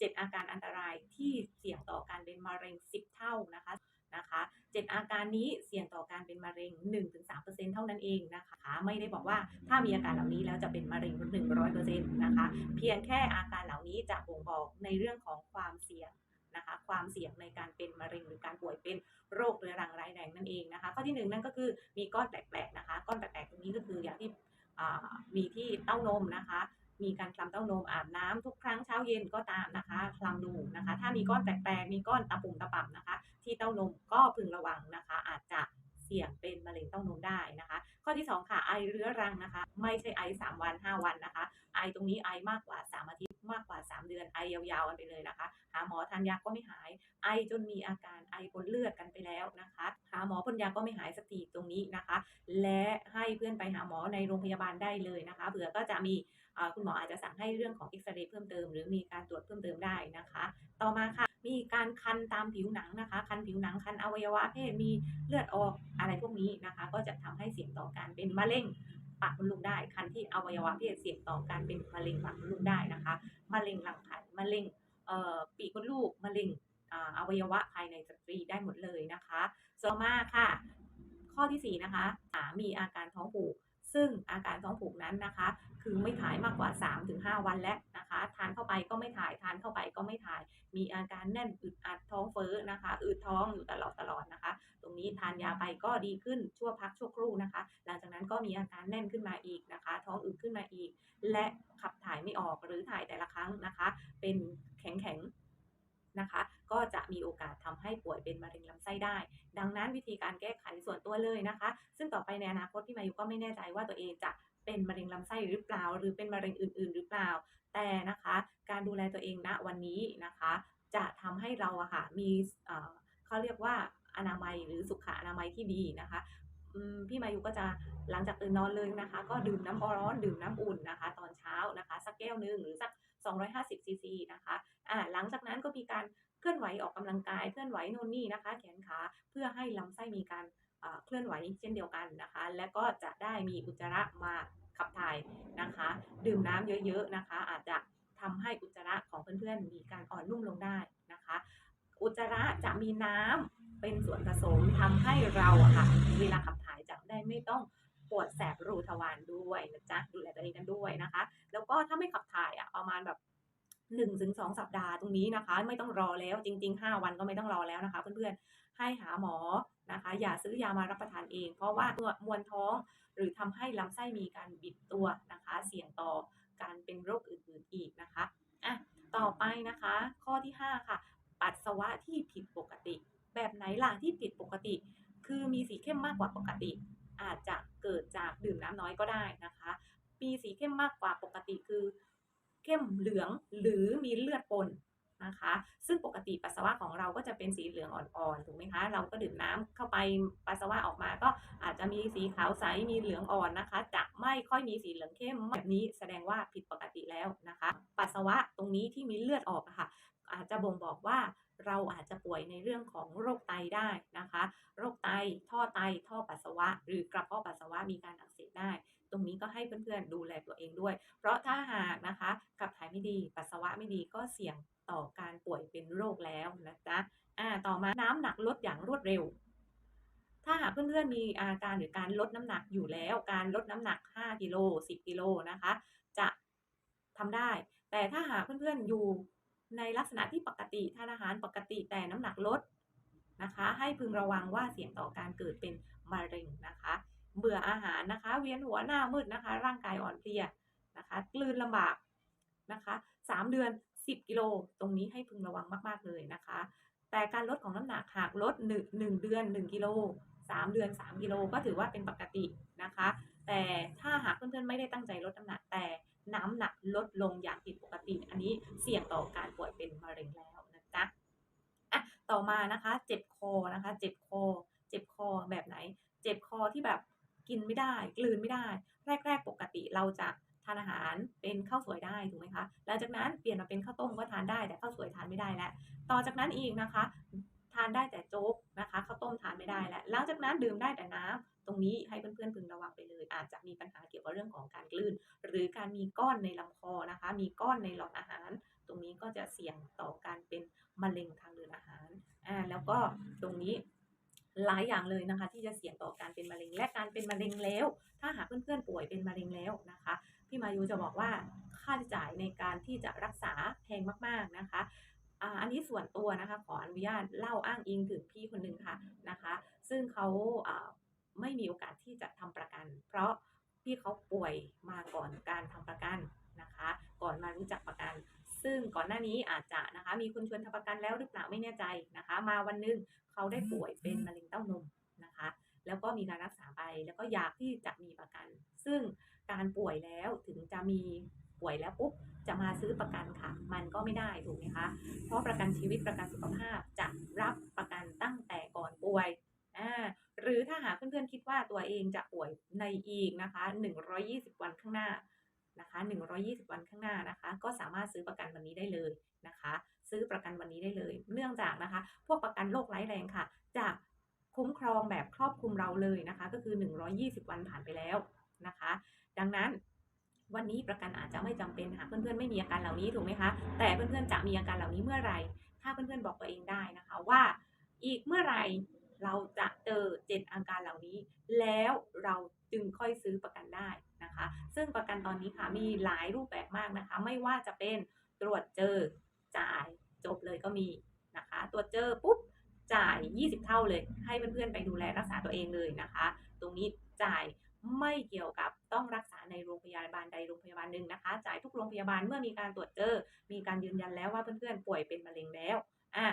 7 อาการอันตรายที่เสี่ยงต่อการเป็นมะเร็ง 10 เท่านะคะนะคะ7อาการนี้เสี่ยงต่อการเป็นมะเร็ง 1-3%เท่านั้นเองนะคะ ไม่ได้บอกว่าถ้ามีอาการเหล่านี้แล้วจะเป็นมะเร็ง 100%นะคะ เพียงแค่อาการเหล่านี้จะบ่งบอกในเรื่องของความเสี่ยงนะคะความเสี่ยงในการเป็นมะเร็งหรือการป่วยเป็นโรคเรื้อรังร้ายแรงนั่นเองนะคะข้อที่หนึ่งนั่นก็คือมีก้อนแปลกๆนะคะ ก้อนแปลกๆตรงนี้ก็คืออย่างที่มีที่เต้านมนะคะ มีการคลำเต้านมอาบน้ำทุกครั้งเช้าเย็นก็ตามนะคะคลำดูนะคะ ถ้ามีก้อนแปลกๆมีก้อนตะปุ่มตะป่ำนะคะ ที่เต้านมก็พึงระวังนะคะ อาจจะ สี่ยงเป็นมะเร็งเต้านมได้นะคะ ข้อที่สองค่ะไอเรื้อรังนะคะ ไม่ใช่ไอสามวันห้าวันนะคะ ไอตรงนี้ไอมากกว่าสามอาทิตย์มากกว่าสามเดือนไอยาวๆกันไปเลยนะคะ หาหมอทานยาก็ไม่หาย ไอจนมีอาการไอปนเลือดกันไปแล้วนะคะ หาหมอพ่นยาก็ไม่หายสักทีตรงนี้นะคะ และให้เพื่อนไปหาหมอในโรงพยาบาลได้เลยนะคะเผื่อก็จะมีคุณหมออาจจะสั่งให้เรื่องของเอ็กซเรย์เพิ่มเติมหรือมีการตรวจเพิ่มเติมได้นะคะ ต่อมาค่ะ มีการคันตามผิวหนังนะคะ คันผิวหนังคันอวัยวะเพศมีเลือดออกอะไรพวกนี้นะคะ ก็จะทำให้เสี่ยงต่อการเป็นมะเร็งปากมดลูกได้ คันที่อวัยวะเพศเสี่ยงต่อการเป็นมะเร็งปากมดลูกได้นะคะมะเร็งรังไข่มะเร็งเอ่อปีกมดลูกมะเร็งอ่าอวัยวะภายในสตรีได้หมดเลยนะคะต่อมาค่ะ ข้อที่4นะคะสามีอาการท้องผูก ซึ่งอาการท้องผูกนั้นนะคะ คือไม่ถ่ายมากกว่า 3-5 วันแล้วนะคะ ทานเข้าไปก็ไม่ถ่าย ทานเข้าไปก็ไม่ถ่าย มีอาการแน่นอึดอัดท้องเฟ้อนะคะ อืดท้องอยู่ตลอดตลอดนะคะ ตรงนี้ทานยาไปก็ดีขึ้นชั่วพักชั่วครู่นะคะ หลังจากนั้นก็มีอาการแน่นขึ้นมาอีกนะคะ ท้องอืดขึ้นมาอีก และขับถ่ายไม่ออกหรือถ่ายแต่ละครั้งนะคะ เป็นแข็งๆ นะคะ ก็จะมีโอกาสทำให้ป่วยเป็นมะเร็งลำไส้ได้ ดังนั้นวิธีการแก้ไขส่วนตัวเลยนะคะ ซึ่งต่อไปในอนาคตพี่มายุก็ไม่แน่ใจว่าตัวเองจะเป็นมะเร็งลำไส้หรือเปล่า หรือเป็นมะเร็งอื่น ๆ หรือเปล่า แต่นะคะ การดูแลตัวเองณวันนี้นะคะ จะทำให้เราอะค่ะมีเขาเรียกว่าอนามัยหรือสุขอนามัยที่ดีนะคะพี่มายุก็จะหลังจากตื่นนอนเลยนะคะ ก็ดื่มน้ำร้อนดื่มน้ำอุ่นนะคะ ตอนเช้านะคะ สักแก้วหนึ่งหรือสัก 250ซีซีนะคะ อ่าหลังจากนั้นก็มีการเคลื่อนไหวออกกำลังกาย เคลื่อนไหวโน่นนี่นะคะ แขนขาเพื่อให้ลำไส้มีการเคลื่อนไหวเช่นเดียวกันนะคะ และก็จะได้มีอุจจาระมาขับถ่ายนะคะ ดื่มน้ำเยอะๆนะคะ อาจจะทำให้อุจจาระของเพื่อนๆมีการอ่อนนุ่มลงได้นะคะ อุจจาระจะมีน้ำเป็นส่วนผสมทำให้เราอะค่ะเวลาขับถ่ายจะได้ไม่ต้องปวดแสบรูทวารด้วยนะจ๊ะดูแลตัวเองกันด้วยนะคะ แล้วก็ถ้าไม่ขับถ่ายอะประมาณแบบ 1-2ถึงสัปดาห์ตรงนี้นะคะ ไม่ต้องรอแล้วจริง ๆ 5 วันก็ไม่ต้องรอแล้วนะคะเพื่อนๆให้หาหมอนะคะ อย่าซื้อยามารับประทานเอง เพราะว่าเมื่อมวลท้องหรือทำให้ลำไส้มีการบิดตัวนะคะ เสี่ยงต่อการเป็นโรคอื่นๆอีกนะคะอะต่อไปนะคะ ข้อที่ 5 ค่ะ ปัสสาวะที่ผิดปกติ แบบไหนล่ะที่ผิดปกติ คือมีสีเข้มมากกว่าปกติ อาจจะเกิดจากดื่มน้ำน้อยก็ได้นะคะ มีสีเข้มมากกว่าปกติคือ เข้มเหลืองหรือมีเลือดปนนะคะ ซึ่งปกติปัสสาวะของเราก็จะเป็นสีเหลืองอ่อนๆถูกไหมคะ เราก็ดื่มน้ำเข้าไปปัสสาวะออกมาก็อาจจะมีสีขาวใสมีเหลืองอ่อนนะคะจะไม่ค่อยมีสีเหลืองเข้มแบบนี้แสดงว่าผิดปกติแล้วนะคะ ปัสสาวะตรงนี้ที่มีเลือดออกะค่ะ อาจจะบ่งบอกว่าเราอาจจะป่วยในเรื่องของโรคไตได้นะคะ โรคไต ท่อไต ท่อปัสสาวะ หรือกระเพาะปัสสาวะมีการอักเสบได้ นี้ก็ให้เพื่อนๆดูแลตัวเองด้วย เพราะถ้าหากนะคะขับถ่ายไม่ดีปัสสาวะไม่ดีก็เสี่ยงต่อการป่วยเป็นโรคแล้วนะจ๊ะอ่าต่อมาน้ำหนักลดอย่างรวดเร็ว ถ้าหากเพื่อนๆมีอาการหรือการลดน้ำหนักอยู่แล้ว การลดน้ำหนัก 5กิโล10กิโลนะคะ จะทำได้ แต่ถ้าหากเพื่อนๆอยู่ในลักษณะที่ปกติทานอาหารปกติแต่น้ำหนักลดนะคะ ให้พึงระวังว่าเสี่ยงต่อการเกิดเป็นมะเร็งนะคะ เบื่ออาหารนะคะ เวียนหัวหน้ามืดนะคะ ร่างกายอ่อนเพลียนะคะกลืนลำบากนะคะ3เดือน 10 กิโล ตรงนี้ให้พึงระวังมาก ๆ เลยนะคะ แต่การลดของน้ำหนักหากลด1 1เดือน 1 กิโล 3 เดือน 3 กิโลก็ถือว่าเป็นปกตินะคะ แต่ถ้าหากเพื่อนๆไม่ได้ตั้งใจลดน้ำหนักแต่น้ำหนักลดลงอย่างผิดปกติ อันนี้เสี่ยงต่อการป่วยเป็นมะเร็งแล้วนะจ๊ะอะต่อมานะคะ เจ็บคอนะคะ เจ็บคอ เจ็บคอแบบไหน เจ็บคอที่แบบ กินไม่ได้ กลืนไม่ได้ แรก ๆ ปกติเราจะทานอาหารเป็นข้าวสวยได้ถูกไหมคะหลังจากนั้นเปลี่ยนมาเป็นข้าวต้มก็ทานได้ แต่ข้าวสวยทานไม่ได้แล้วต่อจากนั้นอีกนะคะ ทานได้แต่โจ๊กนะคะข้าวต้มทานไม่ได้แล้วหลังจากนั้นดื่มได้แต่น้ำตรงนี้ให้เพื่อนๆพึงระวังไปเลย อาจจะมีปัญหาเกี่ยวกับเรื่องของการกลืน หรือการมีก้อนในลำคอนะคะ มีก้อนในหลอดอาหาร ตรงนี้ก็จะเสี่ยงต่อการเป็นมะเร็งทางเดินอาหารอ่าแล้วก็ตรงนี้ หลายอย่างเลยนะคะ ที่จะเสี่ยงต่อการเป็นมะเร็งและการเป็นมะเร็งแล้ว ถ้าหากเพื่อนๆป่วยเป็นมะเร็งแล้วนะคะ พี่มายูจะบอกว่าค่าใช้จ่ายในการที่จะรักษาแพงมากๆนะคะอันนี้ส่วนตัวนะคะขออนุญาตเล่าอ้างอิงถึงพี่คนหนึ่งค่ะนะคะ ซึ่งเขาอ่าไม่มีโอกาสที่จะทำประกัน เพราะพี่เขาป่วยมาก่อนการทำประกันนะคะ ก่อนมารู้จักประกัน ซึ่งก่อนหน้านี้อาจจะนะคะมีคนชวนทำประกันแล้วหรือเปล่าไม่แน่ใจนะคะ มาวันนึงเขาได้ป่วยเป็นมะเร็งเต้านมนะคะ แล้วก็มีการรักษาไปแล้วก็อยากที่จะมีประกัน ซึ่งการป่วยแล้วถึงจะมีป่วยแล้วปุ๊บจะมาซื้อประกันค่ะ มันก็ไม่ได้ถูกไหมคะ เพราะประกันชีวิตประกันสุขภาพจะรับประกันตั้งแต่ก่อนป่วยอ่าหรือถ้าหากเพื่อนๆคิดว่าตัวเองจะป่วยในอีกนะคะ 120 วันข้างหน้า นะคะ 120 วันข้างหน้านะคะ ก็สามารถซื้อประกันวันนี้ได้เลยนะคะ ซื้อประกันวันนี้ได้เลย เนื่องจากนะคะ พวกประกันโรคร้ายแรงค่ะ จะคุ้มครองแบบครอบคลุมเราเลยนะคะ ก็คือ 120 วันผ่านไปแล้วนะคะ ดังนั้นวันนี้ประกันอาจจะไม่จำเป็นหากเพื่อนๆไม่มีอาการเหล่านี้ถูกไหมคะ แต่เพื่อนๆจะมีอาการเหล่านี้เมื่อไหร่ ถ้าเพื่อนๆบอกตัวเองได้นะคะว่าอีกเมื่อไหร่เราจะเจอเจ็ดอาการเหล่านี้ แล้วเรา จึงค่อยซื้อประกันได้นะคะ ซึ่งประกันตอนนี้ค่ะมีหลายรูปแบบมากนะคะ ไม่ว่าจะเป็นตรวจเจอจ่ายจบเลยก็มีนะคะ ตรวจเจอปุ๊บจ่าย 20 เท่าเลย ให้เพื่อนๆไปดูแลรักษาตัวเองเลยนะคะ ตรงนี้จ่ายไม่เกี่ยวกับต้องรักษาในโรงพยาบาลใดโรงพยาบาลหนึ่งนะคะ จ่ายทุกโรงพยาบาลเมื่อมีการตรวจเจอ มีการยืนยันแล้วว่าเพื่อนๆป่วยเป็นมะเร็งแล้วอะ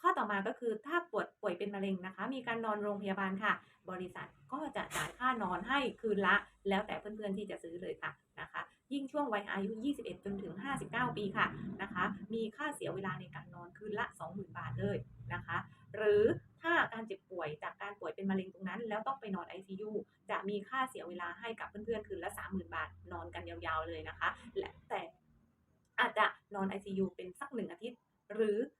ข้อต่อมาก็คือถ้าปวดป่วยเป็นมะเร็งนะคะ มีการนอนโรงพยาบาลค่ะ บริษัทก็จะจ่ายค่านอนให้คืนละ แล้วแต่เพื่อนๆที่จะซื้อเลยค่ะนะคะ ยิ่งช่วงวัยอายุ 21 จนถึง 59 ปีค่ะนะคะ มีค่าเสียเวลาในการนอนคืนละ 20,000 บาทเลยนะคะ หรือถ้าการเจ็บป่วยจากการป่วยเป็นมะเร็งตรงนั้น แล้วต้องไปนอน ICU จะมีค่าเสียเวลาให้กับเพื่อนๆคืนละ 30,000 บาทนอนกันยาวๆเลยนะคะและแต่อาจจะนอน ICU เป็นสักหนึ่งอาทิตย์ หรือเอ่อ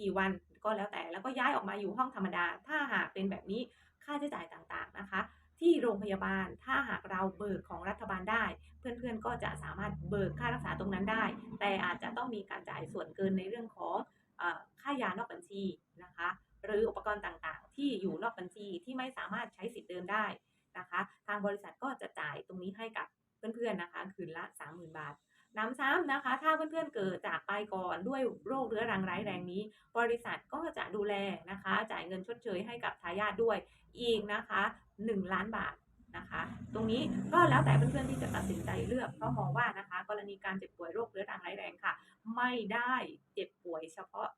กี่วันก็แล้วแต่แล้วก็ย้ายออกมาอยู่ห้องธรรมดา ถ้าหากเป็นแบบนี้ค่าใช้จ่ายต่างๆนะคะ ที่โรงพยาบาลถ้าหากเราเบิกของรัฐบาลได้ เพื่อนๆก็จะสามารถเบิกค่ารักษาตรงนั้นได้ แต่อาจจะต้องมีการจ่ายส่วนเกินในเรื่องของอค่ายานอกบัญชีนะคะ หรืออุปกรณ์ต่างๆ ที่อยู่นอกบัญชีที่ไม่สามารถใช้สิทธิ์เดิมได้นะคะ ทางบริษัทก็จะจ่ายตรงนี้ให้กับเพื่อนๆนะคะ คืนละ 30,000 บาท น้ำซ้ำนะคะ ถ้าเพื่อนๆเกิดจากไปก่อนด้วยโรคเรื้อรังร้ายแรงนี้ บริษัทก็จะดูแลนะคะ จ่ายเงินชดเชยให้กับทายาทด้วยอีกนะคะ 1 ล้านบาทนะคะ ตรงนี้ก็แล้วแต่เพื่อนๆที่จะตัดสินใจเลือกเพราะมองว่านะคะ กรณีการเจ็บป่วยโรคเรื้อรังร้ายแรงค่ะ ไม่ได้เจ็บป่วยเฉพาะ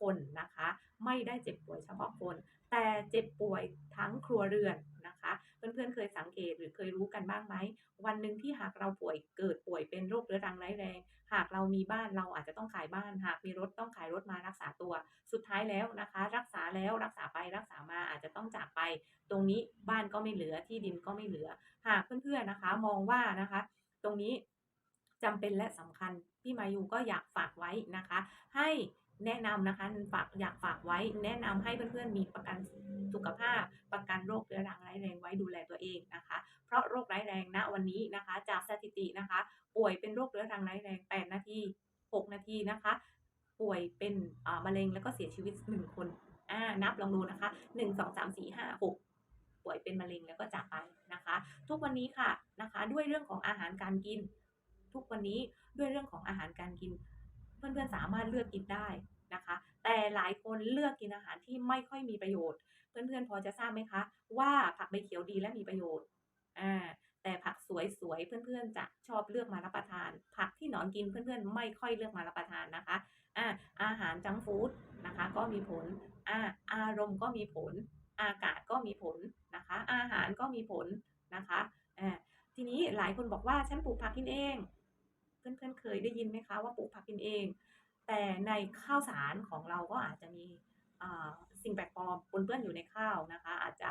คนนะคะ ไม่ได้เจ็บป่วยเฉพาะคน แต่เจ็บป่วยทั้งครัวเรือน นะคะ เพื่อนๆเคยสังเกตหรือเคยรู้กันบ้างไหม วันหนึ่งที่หากเราป่วยเกิดป่วยเป็นโรคเรื้อรังร้ายแรง หากเรามีบ้านเราอาจจะต้องขายบ้าน หากมีรถต้องขายรถมารักษาตัว สุดท้ายแล้วนะคะ รักษาแล้วรักษาไปรักษามาอาจจะต้องจากไป ตรงนี้บ้านก็ไม่เหลือที่ดินก็ไม่เหลือ หากเพื่อนๆนะคะ มองว่านะคะ ตรงนี้จำเป็นและสำคัญพี่มายูก็อยากฝากไว้นะคะ ให้ แนะนำนะคะฝากอยากฝากไว้แนะนำให้เพื่อนๆมีประกันสุขภาพ ประกันโรคเรื้อรังร้ายแรงไว้ดูแลตัวเองนะคะ เพราะโรคร้ายแรงณวันนี้นะคะ จากสถิตินะคะ ป่วยเป็นโรคเรื้อรังร้ายแรง 8 นาที 6 นาทีนะคะ ป่วยเป็นมะเร็งแล้วก็เสียชีวิต 1 คนอ่านับลองดูนะคะ 1 2 3 4 5 6ป่วยเป็นมะเร็งแล้วก็จากไปนะคะ ทุกวันนี้ค่ะนะคะ ด้วยเรื่องของอาหารการกิน ทุกวันนี้ด้วยเรื่องของอาหารการกิน เพื่อนๆสามารถเลือกกินได้นะคะ แต่หลายคนเลือกกินอาหารที่ไม่ค่อยมีประโยชน์ เพื่อนๆพอจะทราบไหมคะ ว่าผักใบเขียวดีและมีประโยชน์อ่าแต่ผักสวยๆเพื่อนๆจะชอบเลือกมารับประทาน ผักที่หนอนกินเพื่อนๆ ไม่ค่อยเลือกมารับประทานนะคะอ่าอาหารจังฟู้ดนะคะ ก็มีผลอ่าอารมณ์ก็มีผล อากาศก็มีผลนะคะ อาหารก็มีผลนะคะอ่าทีนี้หลายคนบอกว่าฉันปลูกผักกินเอง เพื่อนๆเคยได้ยินไหมคะว่าปลูกผักกินเอง แต่ในข้าวสารของเราก็อาจจะมีสิ่งแปลกปลอมปนเปื้อนอยู่ในข้าวนะคะ อาจจะ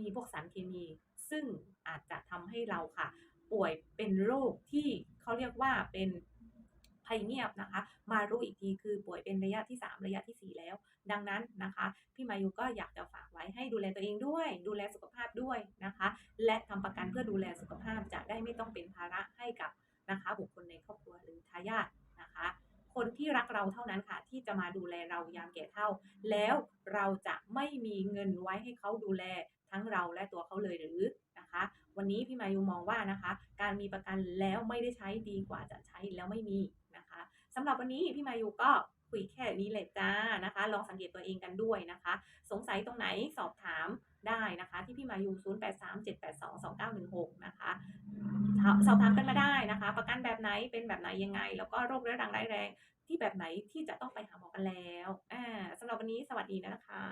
มีพวกสารเคมี ซึ่งอาจจะทำให้เราค่ะ ป่วยเป็นโรคที่เขาเรียกว่าเป็นภัยเงียบนะคะ มารู้อีกทีคือป่วยเป็นระยะที่ 3 ระยะทีสี่4 แล้ว ดังนั้นนะคะ พี่มายุก็อยากจะฝากไว้ให้ดูแลตัวเองด้วย ดูแลสุขภาพด้วยนะคะ และทำประกันเพื่อดูแลสุขภาพจะได้ไม่ต้องเป็นภาระให้กับ นะคะ บุคคลในครอบครัวหรือทายาทนะคะ คนที่รักเราเท่านั้นค่ะ ที่จะมาดูแลเรายามแก่เท่า แล้วเราจะไม่มีเงินไว้ให้เขาดูแลทั้งเราและตัวเขาเลยหรือนะคะ วันนี้พี่มายูมองว่านะคะ การมีประกันแล้วไม่ได้ใช้ดีกว่าจะใช้แล้วไม่มีนะคะสำหรับวันนี้พี่มายูก็ คุยแค่นี้เลยจ้านะคะ ลองสังเกตตัวเองกันด้วยนะคะ สงสัยตรงไหนสอบถามได้นะคะ ที่พี่มายู 0837822916 นะคะ สอบถามกันมาได้นะคะ ประกันแบบไหนเป็นแบบไหนยังไง แล้วก็โรคเรื้อรังร้ายแรงที่แบบไหนที่จะต้องไปหาหมอกันแล้วอ่าสำหรับวันนี้สวัสดีนะคะ